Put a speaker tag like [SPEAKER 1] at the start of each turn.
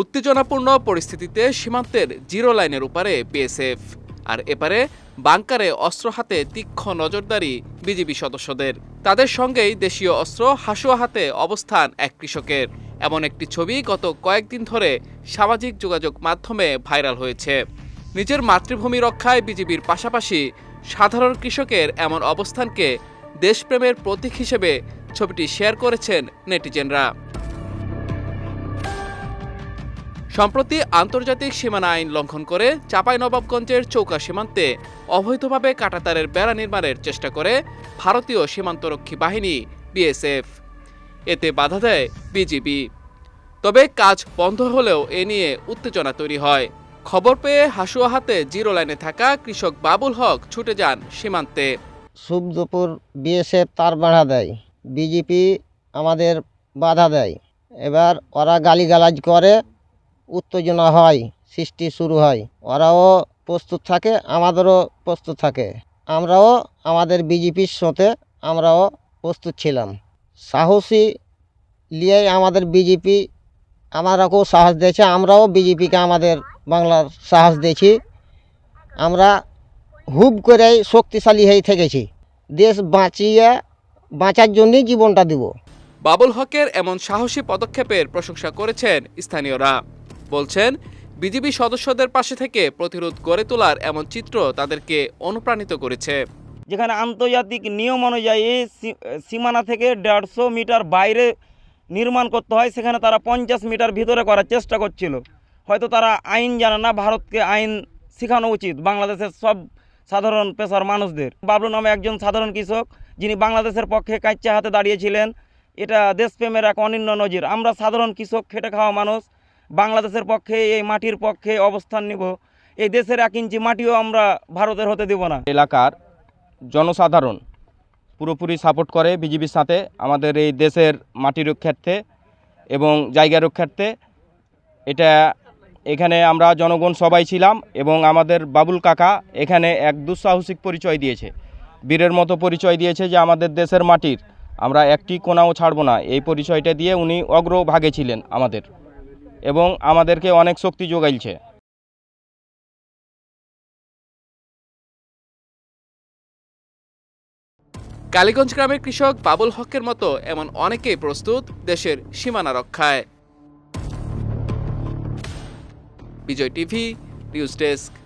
[SPEAKER 1] উত্তেজনাপূর্ণ পরিস্থিতিতে সীমান্তের জিরো লাইনের উপরে বিএসএফ আর এপারে বাংকারে অস্ত্র হাতে তীক্ষ্ণ নজরদারি বিজিবি সদস্যদের। তাদের সঙ্গেই দেশীয় অস্ত্র হাসুয়া হাতে অবস্থান এক কৃষকের। এমন একটি ছবি গত কয়েকদিন ধরে সামাজিক যোগাযোগ মাধ্যমে ভাইরাল হয়েছে। নিজের মাতৃভূমি রক্ষায় বিজিবির পাশাপাশি সাধারণ কৃষকের এমন অবস্থানকে দেশপ্রেমের প্রতীক হিসেবে ছবিটি শেয়ার করেছেন নেটিজেনরা। সম্প্রতি আন্তর্জাতিক সীমানা আইন লঙ্ঘন করে চাঁপাইনবাবগঞ্জের চৌকা সীমান্তে অবৈধভাবে কাঁটাতারের বেড়া নির্মাণের চেষ্টা করে ভারতীয় সীমান্তরক্ষী বাহিনী, বিএসএফ। এতে বাধা দেয় বিজিবি। তবে কাজ বন্ধ হলেও এ নিয়ে উত্তেজনা তৈরি হয়। খবর পেয়ে হাসুয়া হাতে জিরো লাইনে থাকা কৃষক বাবুল হক ছুটে যান সীমান্তে।
[SPEAKER 2] শুভ দুপুর বিএসএফ তার বাধা দেয় বিজেপি আমাদের বাধা দেয়। এবার ওরা গালিগালাজ করে উত্তেজনা হয়, সৃষ্টি শুরু হয়। ওরাও প্রস্তুত থাকে, আমাদেরও প্রস্তুত থাকে। আমরাও আমাদের বিজেপির সাথে আমরাও প্রস্তুত ছিলাম। সাহসী নিয়ে আমাদের বিজেপি আমারাকেও সাহস দিয়েছে, আমরাও বিজেপিকে আমাদের বাংলার সাহস দিয়েছি। আমরা হুব করে শক্তিশালী হয়ে থেকেছি। দেশ বাঁচিয়ে, বাঁচার জন্যই জীবনটা দিব।
[SPEAKER 1] বাবুল হকের এমন সাহসী পদক্ষেপের প্রশংসা করেছেন স্থানীয়রা। বলছেন বিজেপি সদস্যদের পাশে থেকে প্রতিরোধ গড়ে তোলার এমন চিত্র তাদেরকে অনুপ্রাণিত করেছে।
[SPEAKER 3] যেখানে আন্তর্জাতিক নিয়ম অনুযায়ী সীমানা থেকে দেড়শো মিটার বাইরে নির্মাণ করতে হয়, সেখানে তারা পঞ্চাশ মিটার ভিতরে করার চেষ্টা করছিল। হয়তো তারা আইন জানে না, ভারতকে আইন শেখানো উচিত, বাংলাদেশের সব সাধারণ পেশার মানুষদের। বাবলু নামে একজন সাধারণ কৃষক, যিনি বাংলাদেশের পক্ষে কাঁচা হাতে দাঁড়িয়েছিলেন, এটা দেশপ্রেমের এক অনিন্য নজির। আমরা সাধারণ কৃষক, খেটে খাওয়া মানুষ বাংলাদেশের পক্ষে, এই মাটির পক্ষে অবস্থান নিব। এই দেশের এক ইঞ্চি মাটিও আমরা ভারতের হতে দেব না।
[SPEAKER 4] এলাকার জনসাধারণ পুরোপুরি সাপোর্ট করে বিজেপির সাথে আমাদের এই দেশের মাটি রক্ষার্থে এবং জায়গা রক্ষার্থে। এটা এখানে আমরা জনগণ সবাই ছিলাম এবং আমাদের বাবুল কাকা এখানে এক দুঃসাহসিক পরিচয় দিয়েছে। বীরের মতো পরিচয় দিয়েছে যে আমাদের দেশের মাটির আমরা একটি কোনাও ছাড়বো না। এই পরিচয়টা দিয়ে উনি অগ্রভাগে ছিলেন আমাদের। এবং আমাদেরকে অনেক শক্তি যোগাইছে
[SPEAKER 1] কালীগঞ্জ গ্রামের কৃষক বাবুল হকের মতো এমন অনেকেই প্রস্তুত দেশের সীমানা রক্ষায়। Bijoy TV, news desk.